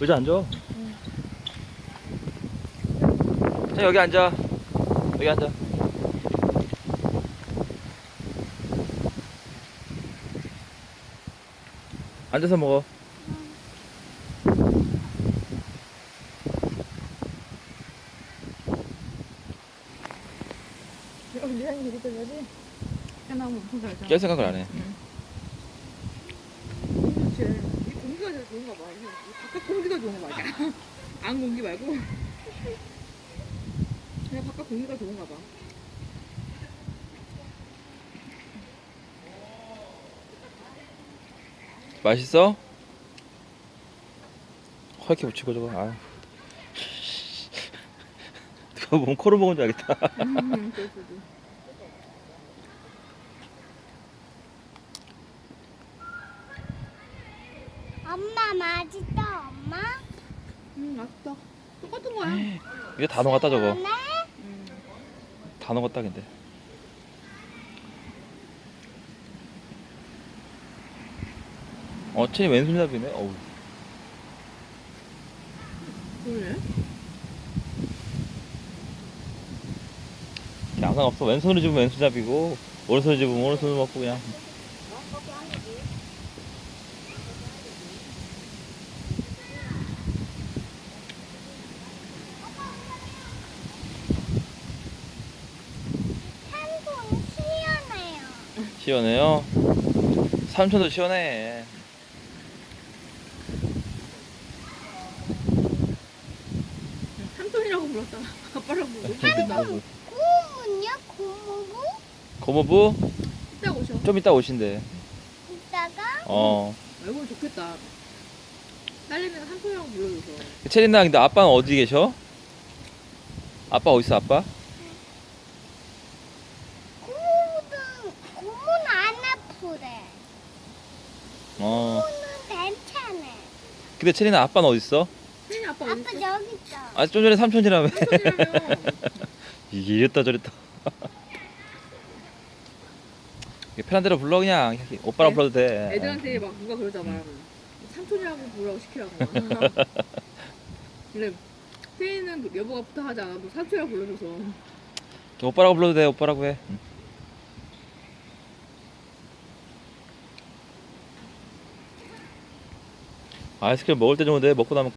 의자 앉아. 자, 여기 앉아. 여기 앉아. 앉아서 먹어. 여기 리안이 이리 들려지? 해나무 엄청 잘 자. 깰 생각을 안 해. 그렇지. 이 공기가 제일 좋은가 봐. 이 바깥 공기가 좋은 거 맞아. 안 공기 말고. 그냥 바깥 공기가 좋은가 봐. 맛있어? 허옇게 붙이고 저거. 아. 누가 보면 코로 먹은 줄 알겠다. 음, 그럴 수도. 엄마 맛있다 엄마? 음, 맛있다. 똑같은 거야. 이게 다 녹았다 저거. 네? 음. 다 녹았다 근데. 어, 첸이 왼손잡이네. 어우. 그래? 양상 없어. 왼손으로 집으면 왼손잡이고, 오른손으로 집으면 오른손으로 먹고 그냥. 한손 시원해요. 시원해요. 삼촌도 시원해. 삼촌이라고 불렀잖아. 아빠라고. 삼촌 고문요 고무부? 고모부 이따 오셔. 좀 이따 오신대. 이따가 어. 아이고, 좋겠다. 딸내미가 삼촌이라고 불러줘서. 체린 나 근데 아빠는 어디 계셔? 아빠 어디 있어 아빠? 고무는 고무는 안 아프래. 어. 고무는 괜찮아. 근데 체린나 아빠는 어디 있어? 혜인이 아빠 어디 아빠 있어? 여기 있어. 아좀 전에 삼촌이라며. 이랬다 저랬다. 편한 대로 불러 그냥 오빠랑 애- 불러도 돼. 애들한테 막 누가 그러잖아. 삼촌이라고 부르라고 시키라고. 혜인은 그 여보가 부탁하지 않아도 삼촌이라고 불러줘서. 오빠라고 불러도 돼 오빠라고 해. 응. 아이스크림 먹을 때 좋은데 먹고 나면